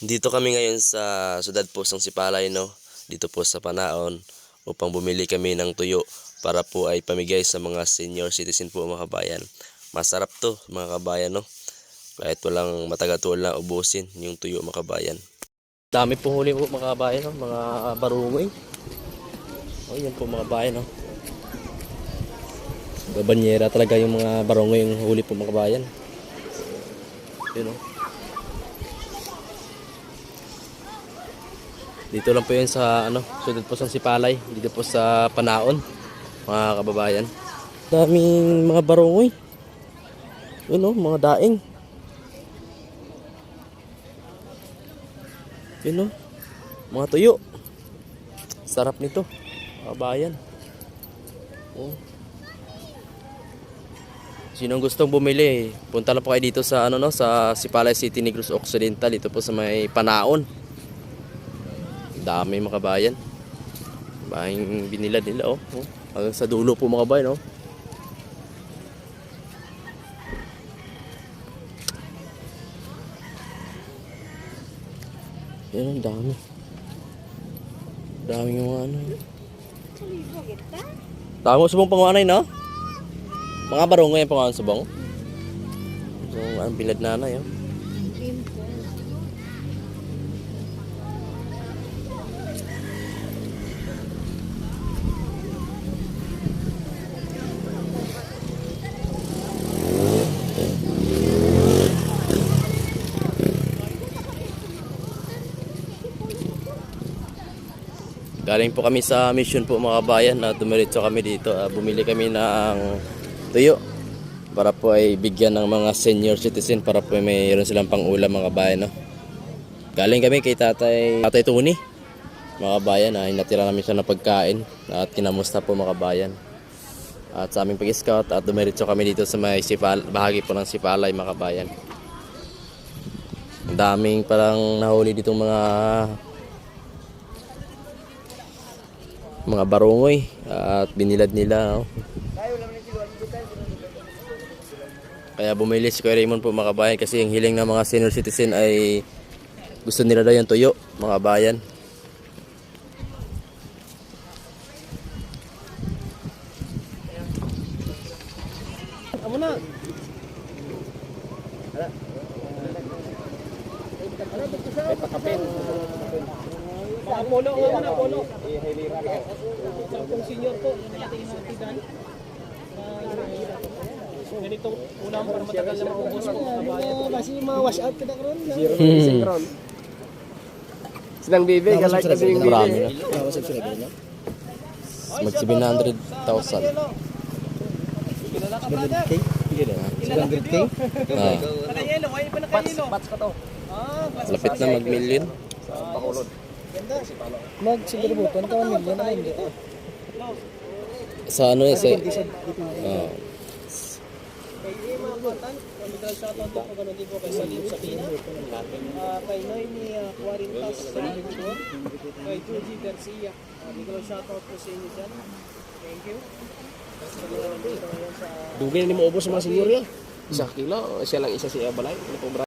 Dito kami ngayon sa Sudad Pusong Sipalay, no? Dito po sa Panaon upang bumili kami ng tuyo para po ay pamigay sa mga senior citizen po mga kabayan. Masarap to mga kabayan, no? Kahit walang matagal na ubusin yung tuyo mga kabayan. Dami pong huli po mga kabayan, no? Mga barungoy. Oh, yan po mga kabayan, no? Babanyera talaga yung mga barungoy yung huli po mga kabayan. Yun, no? Dito lang po yun sa ano, sudad po sa Sipalay, dito po sa Panaon, mga kababayan. Daming mga barongoy. Yun oh, mga daing. Yun oh, mga tuyo. Sarap nito, kababayan. Oh. Sinong gustong bumili, punta lang po kayo dito sa ano no, sa Sipalay City Negros Occidental, dito po sa may Panaon. Dami mga kabayan. Bahing binilad nila oh. oh. Sa dulo po mga kabayan oh. Yan ang dami. Dami yung ano. Tama subong panguanay no? Mga barong ngayon panguan subong. So, ang bilad nanay oh. Galing po kami sa mission po mga kabayan na dumiretso kami dito. Ah, bumili kami ng tuyo para po ay bigyan ng mga senior citizen para po may mayroon silang pang ulam mga kabayan. No? Galing kami kay tatay, tatay Tony mga kabayan. Ah, hinatira namin siya ng pagkain at kinamusta po mga kabayan. At sa aming pag-scout at dumiretso kami dito sa may sipal, bahagi po ng Sipalay mga kabayan. Ang daming parang nahuli ditong mga mga barungoy at binilad nila. oh. Kaya bumili si Kuya Raymond po mga kabayan kasi yung hiling ng mga senior citizen ay gusto nila daw yung tuyo mga kabayan. Amo na. Mga polo, oo na, polo. Sampung senior po, yung ating mga tigan. So, ganitong ulam para matagal na maubos ko. Kabayan. Kasi mga wash out ka na karon. Hmm. Silang bibi, galay kasi yung Marami bibi. na. Mag 700,000. 700k? Sige na. 700k? Ah, nakayelo. Bats ka to. Ah, lapit na mag-million. Bakulod. Mag siguro po, 21 million na hindi. Sa ano? Sa, Hindi siya dito. ah, kay mga batan, medical shoutout po ganun din po kay Salim Sapina. Ah, kay Noemi. Kay Georgie Garcia. Medical shoutout po sa inyo dyan. Thank you. Sa sa Dugay na ni maubos sa mga senior niya. Isa kilo, siya lang isa siya balay. Ano